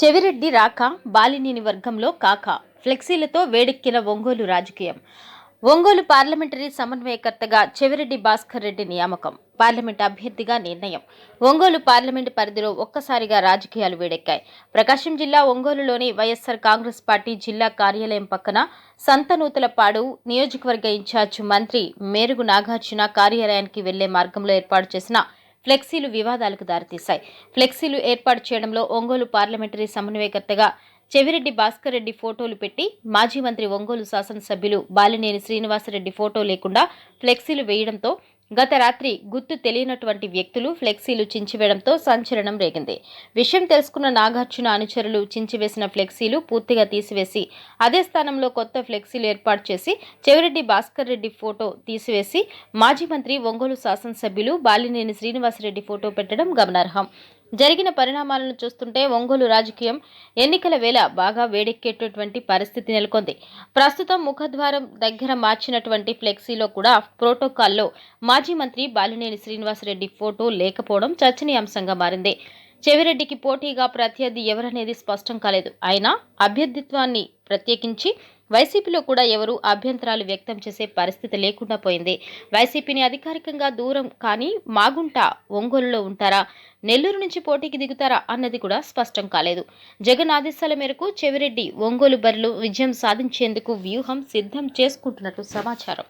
చెవిరెడ్డి రాక బాలినేని వర్గంలో కాక. ఫ్లెక్సీలతో వేడెక్కిన ఒంగోలు రాజకీయం. ఒంగోలు పార్లమెంటరీ సమన్వయకర్తగా చెవిరెడ్డి భాస్కర్ రెడ్డి నియామకం. పార్లమెంట్ అభ్యర్థిగా నిర్ణయం. ఒంగోలు పార్లమెంటు పరిధిలో ఒక్కసారిగా రాజకీయాలు వేడెక్కాయి. ప్రకాశం జిల్లా ఒంగోలులోని వైఎస్సార్ కాంగ్రెస్ పార్టీ జిల్లా కార్యాలయం పక్కన సంతనూతలపాడు నియోజకవర్గ ఇన్ఛార్జ్ మంత్రి మేరుగు నాగార్జున కార్యాలయానికి వెళ్ళే మార్గంలో ఏర్పాటు చేసిన ఫ్లెక్సీలు వివాదాలకు దారితీశాయి. ఫ్లెక్సీలు ఏర్పాటు చేయడంలో ఒంగోలు పార్లమెంటరీ సమన్వయకర్తగా చెవిరెడ్డి భాస్కర్ రెడ్డి ఫోటోలు పెట్టి మాజీ మంత్రి ఒంగోలు శాసనసభ్యులు బాలినేని శ్రీనివాసరెడ్డి ఫోటో లేకుండా ఫ్లెక్సీలు వేయడంతో గత రాత్రి గుర్తు తెలియనటువంటి వ్యక్తులు ఫ్లెక్సీలు చించివేయడంతో సంచలనం రేగింది. విషయం తెలుసుకున్న నాగార్జున అనుచరులు చించివేసిన ఫ్లెక్సీలు పూర్తిగా తీసివేసి అదే స్థానంలో కొత్త ఫ్లెక్సీలు ఏర్పాటు చేసి చెవిరెడ్డి భాస్కర్ రెడ్డి ఫోటో తీసివేసి మాజీ మంత్రి ఒంగోలు శాసనసభ్యులు బాలినేని శ్రీనివాసరెడ్డి ఫోటో పెట్టడం గమనార్హం. జరిగిన పరిణామాలను చూస్తుంటే ఒంగోలు రాజకీయం ఎన్నికల వేళ బాగా వేడెక్కేటటువంటి పరిస్థితి నెలకొంది. ప్రస్తుతం ముఖద్వారం దగ్గర మార్చినటువంటి ఫ్లెక్సీలో కూడా ప్రోటోకాల్లో మాజీ మంత్రి బాలినేని శ్రీనివాసరెడ్డి ఫోటో లేకపోవడం చర్చనీయాంశంగా మారింది. చెవిరెడ్డికి పోటీగా ప్రత్యర్థి ఎవరనేది స్పష్టం కాలేదు. అయినా అభ్యర్థిత్వాన్ని ప్రత్యేకించి వైసీపీలో కూడా ఎవరు అభ్యంతరాలు వ్యక్తం చేసే పరిస్థితి లేకుండా పోయింది. వైసీపీని అధికారికంగా దూరం కానీ మాగుంట ఒంగోలులో ఉంటారా? నెల్లూరు నుంచి పోటీకి దిగుతారా అన్నది కూడా స్పష్టం కాలేదు. జగన్ ఆదేశాల మేరకు చెవిరెడ్డి ఒంగోలు బరిలో విజయం సాధించేందుకు వ్యూహం సిద్ధం చేసుకుంటున్నట్టు సమాచారం.